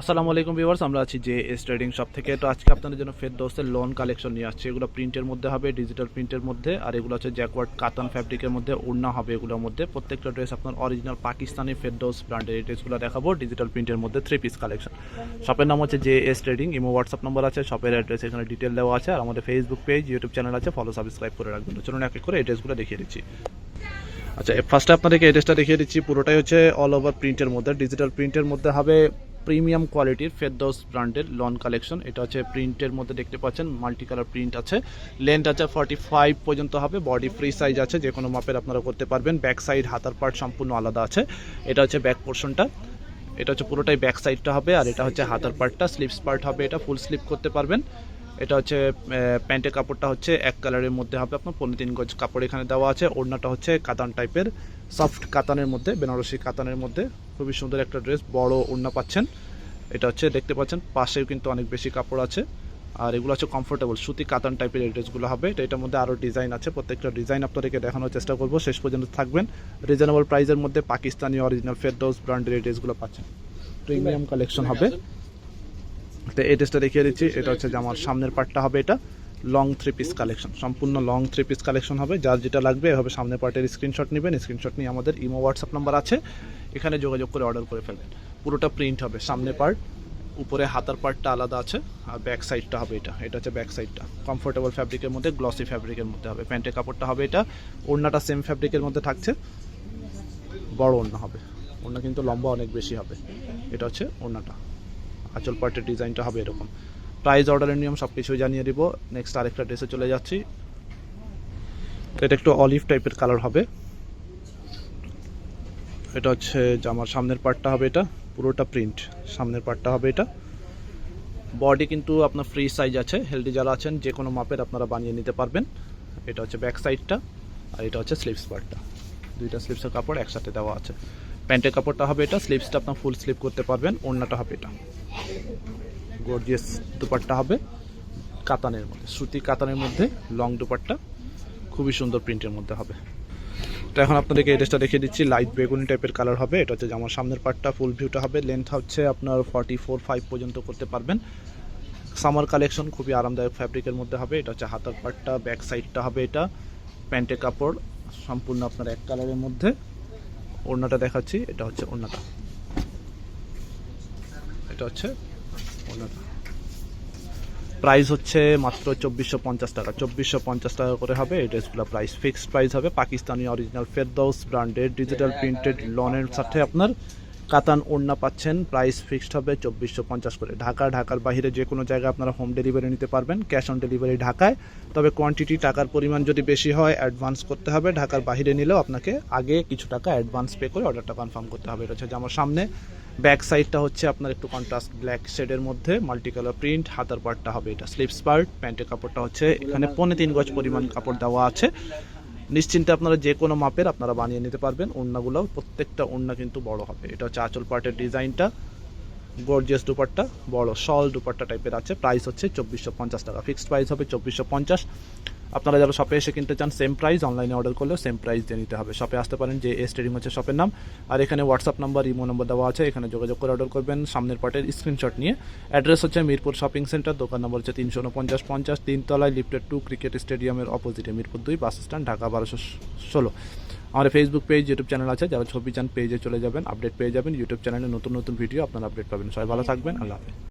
আসসালামু আলাইকুম ভিউয়ার্স, আমরা আছি যে এস ট্রেডিং শপ থেকে। তো আজকে আপনাদের জন্য ফের দোস্তের লোন কালেকশন নিয়ে আসছে। এগুলো প্রিন্টের মধ্যে হবে, ডিজিটাল প্রিন্টের মধ্যে, আর এগুলো হচ্ছে জ্যাকওয়ার্ড কাতান ফ্যাব্রিকের মধ্যে, ওড়না হবে এগুলোর মধ্যে। প্রত্যেকটা ড্রেস আপনার অরিজিনাল পাকিস্তানি ফেরদোস ব্র্যান্ডের এই ড্রেসগুলো দেখাবো ডিজিটাল প্রিন্টের মধ্যে থ্রি পিস কালেকশন শপের নাম হচ্ছে যে S trading, imo WhatsApp number আছে, শপের অ্যাড্রেস এখানে ডিটেল দেওয়া আছে, আর আমাদের ফেসবুক পেজ ইউটিউব চ্যানেল আছে ফলো সাবস্ক্রাইব করে রাখবেন। চলুন এক এক করে এই ড্রেসগুলো দেখিয়ে দিচ্ছি। আচ্ছা ফার্স্টে আপনাদেরকে এড্রেসটা দেখিয়ে দিচ্ছি, পুরোটাই হচ্ছে অল ওভার প্রিন্টের মধ্যে ডিজিটাল প্রিন্টের মধ্যে হবে প্রিমিয়াম কোয়ালিটির ফেরদৌস ব্র্যান্ডের লন কালেকশন। এটা হচ্ছে প্রিন্টের মধ্যে দেখতে পাচ্ছেন মাল্টি কালার প্রিন্ট আছে। লেন্থ আছে ফর্টি ফাইভ পর্যন্ত হবে বডি ফ্রি সাইজ আছে যে কোনো মাপের আপনারা করতে পারবেন। ব্যাক সাইড হাতার পার্ট সম্পূর্ণ আলাদা আছে। এটা হচ্ছে ব্যাক পোর্শনটা এটা হচ্ছে পুরোটাই ব্যাক সাইডটা হবে, আর এটা হচ্ছে হাতার পার্টটা স্লিপস পার্ট হবে এটা ফুল স্লিপ করতে পারবেন। এটা হচ্ছে প্যান্টের কাপড়টা হচ্ছে এক কালারের মধ্যে হবে আপনার পনেরো তিন গজ কাপড় এখানে দেওয়া আছে। ওড়নাটা হচ্ছে কাতান টাইপের সফট কাতানের মধ্যে বেনারসি কাতানের মধ্যে। খুবই সুন্দর একটা ড্রেস বড় ওড়না পাচ্ছেন। এটা হচ্ছে দেখতে পাচ্ছেন পাশেও কিন্তু অনেক বেশি কাপড় আছে। আর এগুলো হচ্ছে কমফোর্টেবল সুতি কাতান টাইপের এই ড্রেসগুলো হবে। এটা এটার মধ্যে আরও ডিজাইন আছে প্রত্যেকটা ডিজাইন আপনাদেরকে দেখানোর চেষ্টা করব। শেষ পর্যন্ত থাকবেন। রিজনেবল প্রাইসের মধ্যে পাকিস্তানি অরিজিনাল ফেরদৌস ব্র্যান্ডের এই ড্রেসগুলো পাচ্ছেন। প্রিমিয়াম কালেকশন হবে। তো এই ড্রেসটা দেখিয়ে দিচ্ছি। এটা হচ্ছে যে আমার সামনের পার্টটা হবে এটা। লং থ্রি পিস কালেকশন সম্পূর্ণ লং থ্রি পিস কালেকশন হবে। যার যেটা লাগবে এভাবে সামনের পার্টের স্ক্রিনশট নেবেন। স্ক্রিনশট নিয়ে আমাদের ইমো হোয়াটসঅ্যাপ নাম্বার আছে। এখানে যোগাযোগ করে অর্ডার করে ফেলবেন। পুরোটা প্রিন্ট হবে। সামনের পার্ট উপরে হাতার পার্টটা আলাদা আছে। আর ব্যাক সাইডটা হবে এটা। এটা হচ্ছে ব্যাক সাইডটা কমফোর্টেবল ফ্যাব্রিকের মধ্যে গ্লসি ফ্যাব্রিকের মধ্যে হবে। প্যান্টের কাপড়টা হবে এটা। ওড়নাটা সেম ফ্যাব্রিকের মধ্যে থাকছে। বড় ওড়না হবে। ওড়না কিন্তু লম্বা অনেক বেশি হবে। এটা হচ্ছে ওড়নাটা। আঁচল পার্টের ডিজাইনটা হবে এরকম। প্রাইস অর্ডারের নিয়ম সব কিছুই জানিয়ে দিব। নেক্সট আরেকটা ড্রেসে চলে যাচ্ছি। তো এটা একটু অলিভ টাইপের কালার হবে। এটা হচ্ছে জামার সামনের পার্টটা হবে এটা। পুরোটা প্রিন্ট সামনের পার্টটা হবে এটা। বডি কিন্তু আপনার ফ্রি সাইজ আছে। হেলদি যারা আছেন, যে কোনো মাপের আপনারা বানিয়ে নিতে পারবেন। এটা হচ্ছে ব্যাক সাইডটা আর এটা হচ্ছে স্লিপস পার্টটা দুইটা স্লিপসের কাপড় একসাথে দেওয়া আছে। প্যান্টের কাপড়টা হবে এটা স্লিপসটা আপনার ফুল স্লিপ করতে পারবেন, ওড়নাটা হবে এটা। গর্জিয়াস দুপাট্টা হবে, কাতানের মধ্যে, সুতি কাতানের মধ্যে লং দুপাট্টা, খুবই সুন্দর প্রিন্টের মধ্যে হবে। তো এখন আপনাদেরকে এই ড্রেসটা দেখিয়ে দিচ্ছি লাইট বেগুনি টাইপের কালার হবে, এটা হচ্ছে আমার সামনের পার্টটা ফুল ভিউটা হবে লেন্থ হচ্ছে আপনার ফর্টি ফোর ফাইভ পর্যন্ত করতে পারবেন। সামার কালেকশন খুবই আরামদায়ক ফ্যাব্রিকের মধ্যে হবে, এটা হচ্ছে হাতার পার্টটা ব্যাক সাইডটা হবে এটা। প্যান্টের কাপড় সম্পূর্ণ আপনার এক কালারের মধ্যে। ওড়নাটা দেখাচ্ছি, এটা হচ্ছে ওড়নাটা। এটা হচ্ছে ওড়নাটা। প্রাইস হচ্ছে মাত্র চব্বিশশো পঞ্চাশ টাকা। চব্বিশশো পঞ্চাশ টাকা করে হবে, এই ড্রেসগুলো প্রাইস ফিক্সড প্রাইস হবে। Pakistani original Ferdous branded digital printed লনের সাথে আপনার কাতান ওড়না পাচ্ছেন। প্রাইস ফিক্সড হবে চব্বিশশো পঞ্চাশ করে। ঢাকা, ঢাকার বাইরে যে কোনো জায়গায় আপনারা হোম ডেলিভারি নিতে পারবেন, ক্যাশ অন ডেলিভারি ঢাকায়। তবে কোয়ান্টিটি টাকার পরিমাণ যদি বেশি হয় অ্যাডভান্স করতে হবে। ঢাকার বাইরে নিলেও আপনাকে আগে কিছু টাকা অ্যাডভান্স পে করে অর্ডারটা কনফার্ম করতে হবে। এটা হচ্ছে আমার সামনে। ব্যাক সাইডটা হচ্ছে আপনার একটু কন্ট্রাস্ট ব্ল্যাক শেডের মধ্যে। মাল্টি কালার প্রিন্ট হাতার পার্টটা হবে এটা। স্লিপস পার্ট প্যান্টের কাপড়টা হচ্ছে এখানে পৌনে তিন গজ পরিমাণ কাপড় দেওয়া আছে। নিশ্চিন্তে আপনারা যে কোনো মাপের আপনারা বানিয়ে নিতে পারবেন। ওড়নাগুলো প্রত্যেকটা ওড়না কিন্তু বড় হবে। এটা হচ্ছে আঁচল পার্টের ডিজাইনটা, গর্জিয়াস দুপাট্টা, বড় সল দুপাট্টা টাইপের আছে। প্রাইস হচ্ছে চব্বিশশো পঞ্চাশ টাকা। ফিক্সড প্রাইস হবে চব্বিশশো পঞ্চাশ। আপনারা যারা শপে এসে কিনতে চান সেম প্রাইস অনলাইনে অর্ডার করলেও সেম প্রাইস দিয়ে নিতে হবে। শপে আসতে পারেন, যে এস ট্রেডিং হচ্ছে শপের নাম। আর এখানে হোয়াটসঅ্যাপ নাম্বার ইমো নম্বর দেওয়া আছে, এখানে যোগাযোগ করে অর্ডার করবেন। সামনের পার্টের স্ক্রিনশট নিয়ে। অ্যাড্রেস হচ্ছে মিরপুর শপিং সেন্টার দোকান নম্বর হচ্ছে তিনশো উনপঞ্চাশ পঞ্চাশ, তিনতলায় লিফটেড টু ক্রিকেট স্টেডিয়ামের অপোজিটে মিরপুর দুই বাস স্ট্যান্ড ঢাকা বারোশো ষোলো। আমাদের ফেসবুক পেজ ইউটিউব চ্যানেল আছে। যারা ছবি চান পেজে চলে যাবেন আপডেট পেয়ে যাবেন। ইউটিউব চ্যানেলে নতুন নতুন ভিডিও আপনারা আপডেট পাবেন। সবাই ভালো থাকবেন। আল্লাহ হাফেজ।